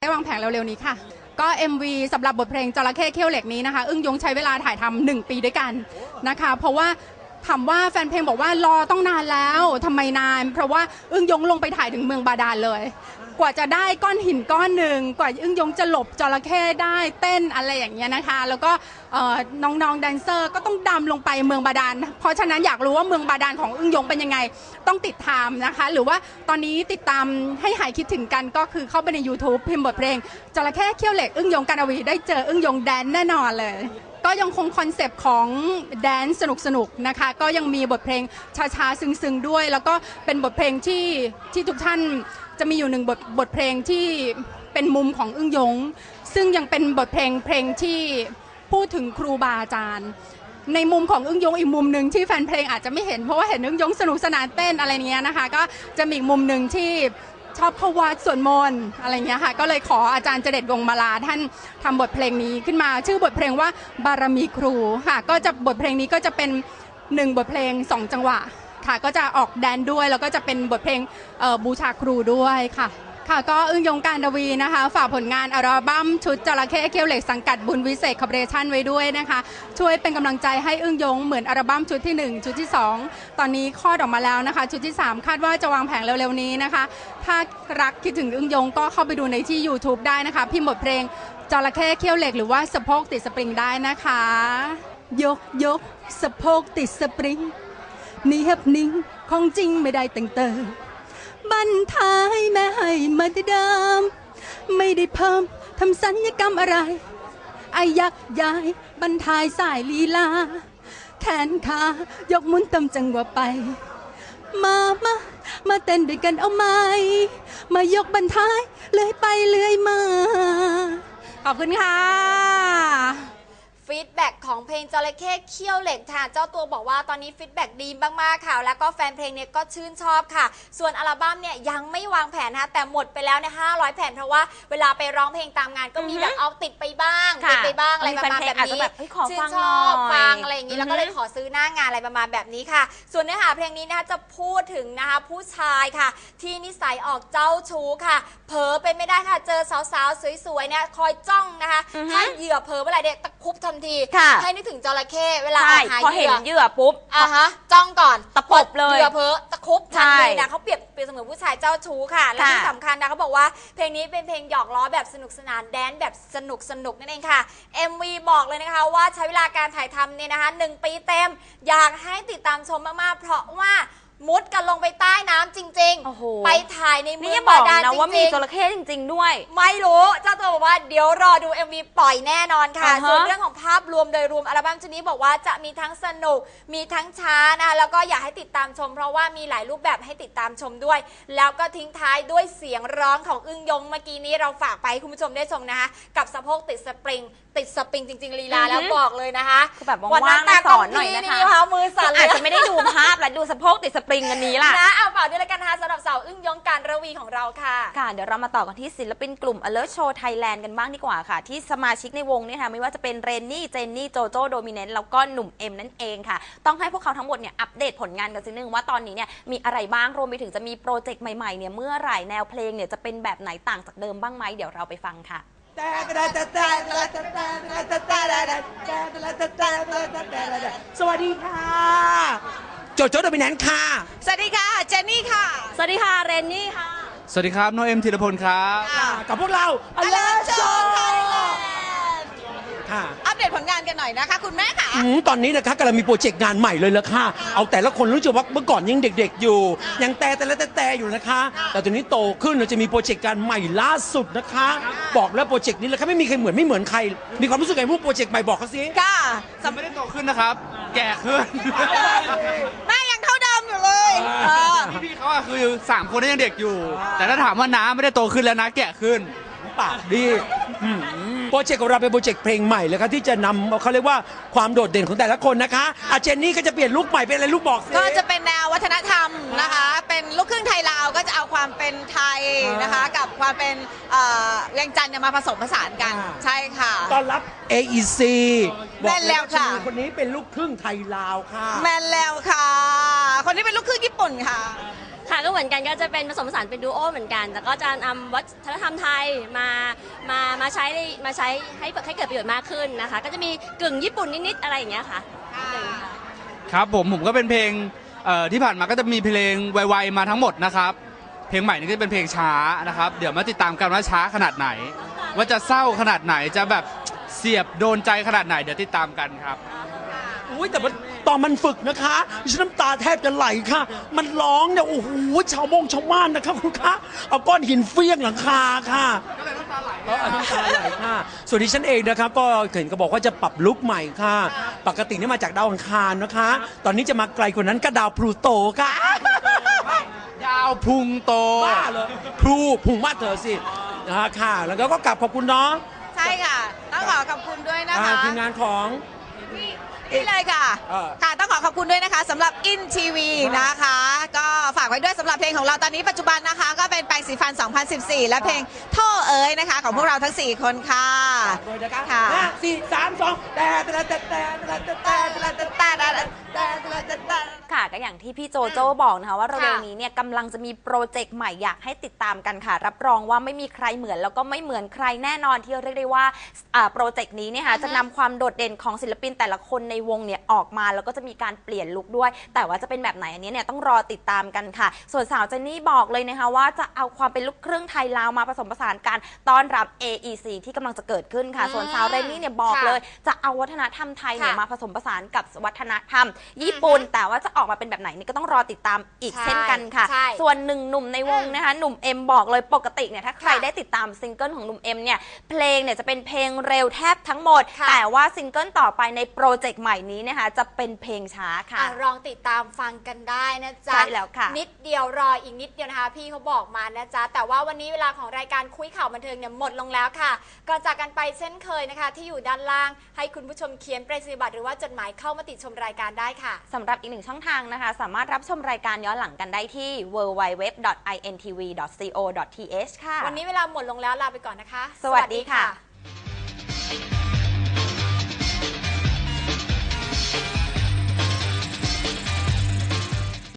ได้วางแผนเร็วๆนี้ค่ะ ก็ MV สำหรับบทเพลงจระเข้เขี้ยวเหล็กนี้นะคะ อึ้งยงใช้เวลาถ่ายทำหนึ่งปีด้วยกันนะคะ เพราะว่าถามว่าแฟนเพลงบอกว่ารอต้องนานแล้วทำไมนาน เพราะว่าอึ้งยงลงไปถ่ายถึงเมืองบาดาลเลย กว่าจะได้ก้อนหินก้อนหนึ่งกว่าอึ้งยงจะหลบจระเข้ได้เต้นอะไรอย่างเงี้ยนะคะ แล้วก็เอ่อน้องๆแดนเซอร์ก็ต้องดำลงไปเมืองบาดาลเพราะฉะนั้นอยากรู้ว่าเมืองบาดาลของอึ้งยงเป็นยังไงต้องติดตามนะคะ หรือว่าตอนนี้ติดตามให้หายคิดถึงกันก็คือเข้าไปใน YouTube พิมพ์บทเพลงจระเข้เขี้ยวเหล็กอึ้งยงการวีได้เจออึ้งยงแดนแน่นอนเลย ก็ยังคงคอนเซปต์ของแดนสนุกสนุกๆนะคะ ก็ยังมีบทเพลงช้าๆ ซึ้งๆ ด้วย แล้วก็เป็นบทเพลงที่ที่ทุกท่านจะมีอยู่หนึ่งบทบทเพลงที่เป็นมุมของอึ้งยง ซึ่งยังเป็นบทเพลงเพลงที่พูดถึงครูบาอาจารย์ ในมุมของอึ้งยงอีกมุมหนึ่งที่แฟนเพลงอาจจะไม่เห็นเพราะว่าเห็นอึ้งยงสนุกสนานเต้นอะไรเงี้ยนะคะ ก็จะมีอีกมุมหนึ่งที่ ชอบเข้าวัดสวดมนต์อะไรเงี้ยค่ะ ก็เลยขออาจารย์เจเดตวงมาลาท่านทำบทเพลงนี้ขึ้นมา ชื่อบทเพลงว่าบารมีครูค่ะ ก็จะบทเพลงนี้ก็จะเป็นหนึ่งบทเพลงสองจังหวะค่ะ ก็จะออกแดนด้วยแล้วก็จะเป็นบทเพลงบูชาครูด้วยค่ะ ค่ะก็อึ้งยงการดวีนะคะ ฝากผลงานอัลบั้มชุดจระเข้เคียวเหล็กสังกัดบุญวิเศษคอร์ปอเรชั่นไว้ด้วยนะคะ ช่วยเป็นกำลังใจให้อึ้งยงเหมือนอัลบั้มชุดที่ 1 ชุดที่ 2 ตอนนี้คลอดออกมาแล้วนะคะ ชุดที่ 3 คาดว่าจะวางแผงเร็วๆนี้นะคะ ถ้ารักคิดถึงอึ้งยงก็เข้าไปดูในที่ YouTube ได้นะคะพิมพ์บทเพลงจระเข้เคียวเหล็กหรือว่าสะโพกติดสปริงได้นะคะ ยกยกสะโพกติดสปริงนียบนิ่งของจริงไม่ได้แต่งเติม บันท้ายแม่ให้มาแต่เดิมไม่ได้เพิ่มทำสัญญกรรมอะไรอายักย้ายบรรทายสายลีลา แขนขายกมุนตามจังหวะไป มามามาเต้นด้วยกันเอาไหมมายกบรรทายเลื่อยไปเลื่อยมา ขอบคุณค่ะ ฟีดแบ็กของเพลงจระเข้เขี้ยวเหล็กค่ะ เจ้าตัวบอกว่าตอนนี้ฟีดแบ็กดีมากๆค่ะ แล้วก็แฟนเพลงเนี่ยก็ชื่นชอบค่ะ ส่วนอัลบั้มเนี่ยยังไม่วางแผนนะคะแต่หมดไปแล้วเนี่ย500 แผ่นเพราะว่าเวลาไปร้องเพลงตามงานก็มีแบบเอาติดไปบ้างค่ะติดไปบ้างอะไรมีประมาณแฟนเพลแบบงอาจจะนี้แบบเฮ้ยขอชื่ฟันงชอบหน่อยฟังอะไรอย่างนี้แล้วก็เลยอือฮึขอซื้อหน้างานอะไรประมาณแบบนี้ค่ะ ส่วนเนื้อหาเพลงนี้นะคะจะพูดถึงนะคะผู้ชายค่ะ ที่นิสัยออกเจ้าชู้ค่ะ เผลอเป็นไม่ได้ค่ะเจอสาวๆสวยๆเนี่ยคอยจ้องนะคะอือฮึถ้าเหยื่อเผลอเมื่อไหร่เด็กตะครุบทันที ค่ะ ให้นึกถึงจระเข้เวลาอใช่อกหาพอเหเห็นยื่อเหยื่อปุ๊บ อะฮะจ้องก่อนตะปบเลยเหยื่อเพ้อตะครุบใช่ทันทีนะเขาเปรียบเปรียบเสมือนผู้ชายเจ้าชู้ค่ะ และค่ะที่สำคัญนะเขาบอกว่าเพลงนี้เป็นเพลงหยอกล้อแบบสนุกสนานแดนซ์แบบสนุกสนุกนั่นเองค่ะ MV บอกเลยนะคะว่าใช้เวลาการถ่ายทำเนี่ยนะคะหนึ่งปีเต็ม อยากให้ติดตามชมมากๆ เพราะว่า มุดกันลงไปใต้น้ำจริงโอ้โห ไปถ่ายในเมืนี่องอย่าบอกบาดาลนะจว่ามีริงจๆ ระเข้จริง ๆ ด้วย ไม่รู้เจ้าตัวบอกว่าเดี๋ยวรอดู MV ปล่อยแน่นอนค่ะ อ่าฮะส่วนเรื่องของภาพรวมโดยรวมอัลบั้มชุดนี้บอกว่าจะมีทั้งสนุก มีทั้งช้านะคะแล้วก็อยากให้ติดตามชม เพราะว่ามีหลายรูปแบบให้ติดตามชมด้วย แล้วก็ทิ้งท้ายด้วยเสียงร้องของอึ้งยงเมื่อกี้นี้เราฝากไปให้คุณผู้ชมได้ชมนะคะ กับสะโพกติดสปริง ติดสปริงจริง ๆ ลีลาอือฮึแล้วบอกเลยนะคะคือแบบวันนั้ว่านงๆแต่นะสอนหน่อยนะคะนี่ค่ะมือสั่นเลอายจจะไม่ได้ดูภาพและดูสะโพกติดสปริงอันนี้ล่ะ นะเอาฝากด้วยละกันนะคะสำหรับสาวอึ้งยงการระวีของเราค่ะ ค่ะเดี๋ยวเรามาต่อกันที่ศิลปินกลุ่ม Alert Show Thailand กันบ้างดีกว่าค่ะ ที่สมาชิกในวงเนี่ยค่ะไม่ว่าจะเป็นเรนนี่ เจนนี่ โจโจโดมิเนนต์แล้วก็หนุ่มเอ็มนั่นเองค่ะ ต้องให้พวกเขาทั้งหมดเนี่ยอัปเดตผลงานกันสักนึงว่าตอนนี้เนี่ยมีอะไรบ้างรวมไปถึงจะมีโปรเจกต์ใหม่ๆเนี่ยเมื่อไหร่แนวเพลงเนี่ยจะเป็นแบบไหนต่างจากเดิมบ้างไหมเดี๋ยวเราไปฟังค่ะ สวัสดีค่ะ โจโจ้โดมิแนนค่ะ สวัสดีค่ะ เจนนี่ค่ะ สวัสดีค่ะ เรนนี่ค่ะ สวัสดีครับโนเอ็มธีรพลครับกับพวกเรา Alert Show Thailand ค่ะอัปเดตผลงานกันหน่อยนะคะ คุณแม่ค่ะ อืมตอนนี้นะคะกำลังมีโปรเจกต์งานใหม่เลยละค่ะ เอาแต่ละคนรู้จักว่าเมื่อก่อนยังเด็ก ๆ อยู่ ยังแต่แต่ละแต่แต่อยู่นะคะ แต่ตอนนี้โตขึ้นเราจะมีโปรเจกต์การใหม่ล่าสุดนะคะ บอกแล้วโปรเจกต์นี้แล้วค่ะไม่มีใครเหมือนไม่เหมือนใคร มีความรู้สึกไงพวกโปรเจกต์ใหม่บอกเขาสิ ค่ะ จะไม่ได้โตขึ้นนะครับ แก่ขึ้นแม่ยังเท่าเดิมอยู่เลยเออพี่เขาอะคือ3คนนั้นยังเด็กอยู่ แต่ถ้าถามว่าน้าไม่ได้โตขึ้นแล้วนะแก่ขึ้นปากดีอืม โปรเจกต์ของเราเป็นโปรเจกต์เพลงใหม่เลยครับที่จะนำเขาเรียกว่าความโดดเด่นของแต่ละคนนะคะอาเจนนี่ก็จะเปลี่ยนลุคใหม่เป็นอะไรลุคบอกสิ ก็จะเป็นแนววัฒนธรรมนะคะ เป็นลูกครึ่งไทยลาวก็จะเอาความเป็นไทยนะคะ กับความเป็นเอ่อเวียงจันทร์เนี่ยมาผสมผสานกันอ่า ใช่ค่ะ ต้อนรับ AEC บอกแม่นแล้วค่ะาคนนี้เป็นลูกครึ่งไทยลาวค่ะ แมนแล้วค่ะ คนที่เป็นลูกครึ่งญี่ปุ่นค่ะ ค่ะก็เหมือนกันก็จะเป็นผสมผสานเป็นดูโอเหมือนกัน แต่ก็จะนำวัฒนธรรมไทยมามามาใช้ในมาใช้ให้ให้เกิดประโยชน์มากขึ้นนะคะ ก็จะมีกึ่งญี่ปุ่นนิดๆอะไรอย่างเงี้ยค่ะหนึ่งค่ะครับผมผมก็เป็นเพลงเอ่อที่ผ่านมาก็จะมีเพลงไวๆมาทั้งหมดนะครับ เพลงใหม่นี่ก็จะเป็นเพลงช้านะครับ เดี๋ยวมาติดตามกันว่าช้าขนาดไหน ว่าจะเศร้าขนาดไหนจะแบบเสียบโดนใจขนาดไหนเดี๋ยวติดตามกันครับ อุ้ยแต่มันตอนมันฝึกนะคะดิฉันน้ำตาแทบจะไหลค่ะ มันร้องเนี่ยโอ้โหชาวมงชาวบ้านนะครับคุณคะเอาก้อนหินเฟี้ยงหลังคาค่ะก็เลยน้ำตาไหลน้ำตาไหลค่ะ ส่วนดิฉันเองนะครับก็เห็นก็บอกว่าจะปรับลุคใหม่ค่ะ ปกตินี่มาจากดาวอังคารนะคะ ตอนนี้จะมาไกลกว่านั้นก็ดาวพลูโตค่ะยาวพุงโตบ้าเลยพลูพุงมาเถอะสินะคะค่ะ แล้วก็กลับขอบคุณเนาะใช่ค่ะ ต้องขอขอบคุณด้วยนะอ่าคะทีมงานของ นี่เลยค่ะ เออ ค่ะ ต้องขอขอบคุณด้วยนะคะสำหรับ In TV นะคะ ก็ฝากไว้ด้วยสำหรับเพลงของเราตอนนี้ปัจจุบันนะคะ ก็เป็นแปรงสีฟัน 2014 และเพลงโท่เอ๋ยนะคะ ของพวกเราทั้ง 4 คนค่ะ โดยนะคะค่ะห้าสี่สามสองแต่แต่แต่แต่แต่แต่แต่แต่แต่แต่แต่แต่แต่ค่ะก็อย่างที่พี่โจโจ้บอกนะคะว่าเร็วๆนี้เนี่ยกำลังจะมีโปรเจกต์ใหม่อยากให้ติดตามกันค่ะ รับรองว่าไม่มีใครเหมือนแล้วก็ไม่เหมือนใครแน่นอนที่เรียกได้ว่าโปรเจกต์นี้เนี่ยค่ะจะนำความโดดเด่นของศิลปินแต่ละคนในวงเนี่ยออกมา แล้วก็จะมีการเปลี่ยนลุคด้วย แต่ว่าจะเป็นแบบไหนอันนี้เนี่ยต้องรอติดตามกันค่ะ ส่วนสาวเจนนี่บอกเลยนะคะว่าจะเอาความเป็นลูกครึ่งไทยลาวมาผสมผสานกันต้อนรับ AEC ที่กำลังจะเกิดขึ้นค่ะ ส่วนสาวเรนนี่เนี่ยบอกค่ะเลย จะเอาวัฒนธรรมไทยเนี่ยค่ะมาผสมผสานกับวัฒนธรรม ญี่ปุ่น แต่ว่าจะออกมาเป็นแบบไหนนี่ก็ต้องรอติดตามอีกใช่เช่นกันค่ะใช่ส่วนหนึ่งหนุ่มในวงนะคะหนุ่มเอ็มบอกเลยปกติเนี่ยถ้าใครค่ะได้ติดตามซิงเกิลของหนุ่มเอ็มเนี่ยเพลงเนี่ยจะเป็นเพลงเร็วแทบทั้งหมดค่ะแต่ว่าซิงเกิลต่อไปในโปรเจกต์ใหม่นี้นะคะจะเป็นเพลงช้าค่ะอะลองติดตามฟังกันได้นะจ๊ะใช่แล้วค่ะ นิดเดียวรออีกนิดเดียวนะคะ พี่เขาบอกมานะจ๊ะแต่ว่าวันนี้เวลาของรายการคุยข่าวบันเทิงเนี่ยหมดลงแล้วค่ะก่อนจากกันไปเช่นเคยนะคะ ที่อยู่ด้านล่าง ให้คุณผู้ชมเขียนไปรษณียบัตรหรือว่าจดหมายเข้ามาติดชมรายการได้ค่ะ สำหรับอีกหนึ่งช่องทางนะคะ สามารถรับชมรายการย้อนหลังกันได้ที่ www.intv.co.th ค่ะ วันนี้เวลาหมดลงแล้วลาไปก่อนนะคะ สวัสดีค่ะสวัสดี